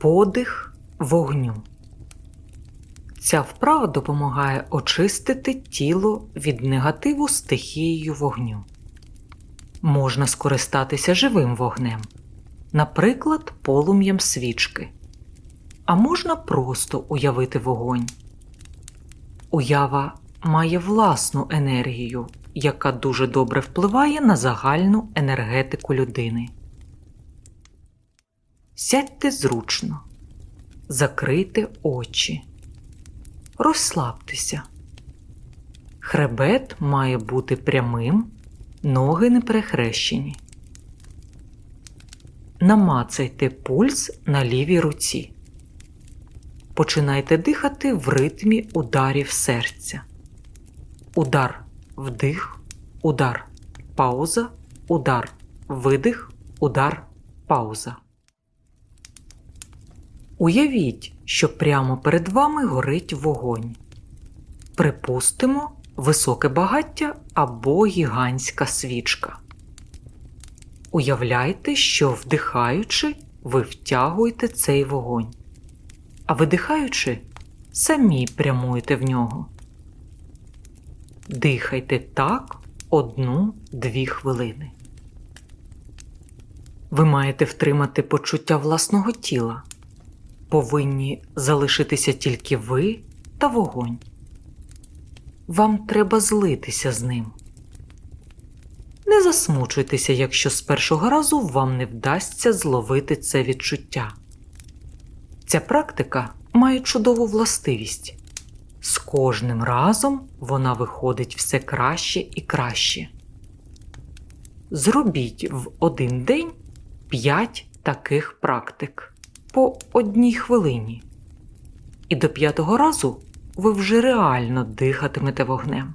Подих вогню. Ця вправа допомагає очистити тіло від негативу стихією вогню. Можна скористатися живим вогнем, наприклад, полум'ям свічки. А можна просто уявити вогонь. Уява має власну енергію, яка дуже добре впливає на загальну енергетику людини. Сядьте зручно, закрийте очі, розслабтеся. Хребет має бути прямим, ноги не перехрещені. Намацайте пульс на лівій руці. Починайте дихати в ритмі ударів серця. Удар, вдих, удар, пауза, удар, видих, удар, пауза. Уявіть, що прямо перед вами горить вогонь. Припустимо, високе багаття або гігантська свічка. Уявляйте, що вдихаючи, ви втягуєте цей вогонь, а видихаючи, самі прямуєте в нього. Дихайте так одну-дві хвилини. Ви маєте втримати почуття власного тіла. Повинні залишитися тільки ви та вогонь. Вам треба злитися з ним. Не засмучуйтеся, якщо з першого разу вам не вдасться зловити це відчуття. Ця практика має чудову властивість. З кожним разом вона виходить все краще і краще. Зробіть в один день 5 таких практик по одній хвилині. І до п'ятого разу ви вже реально дихатимете вогнем.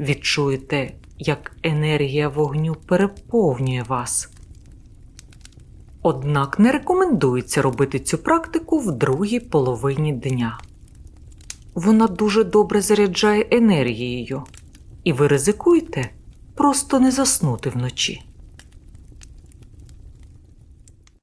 Відчуєте, як енергія вогню переповнює вас. Однак не рекомендується робити цю практику в другій половині дня. Вона дуже добре заряджає енергією, і ви ризикуєте просто не заснути вночі.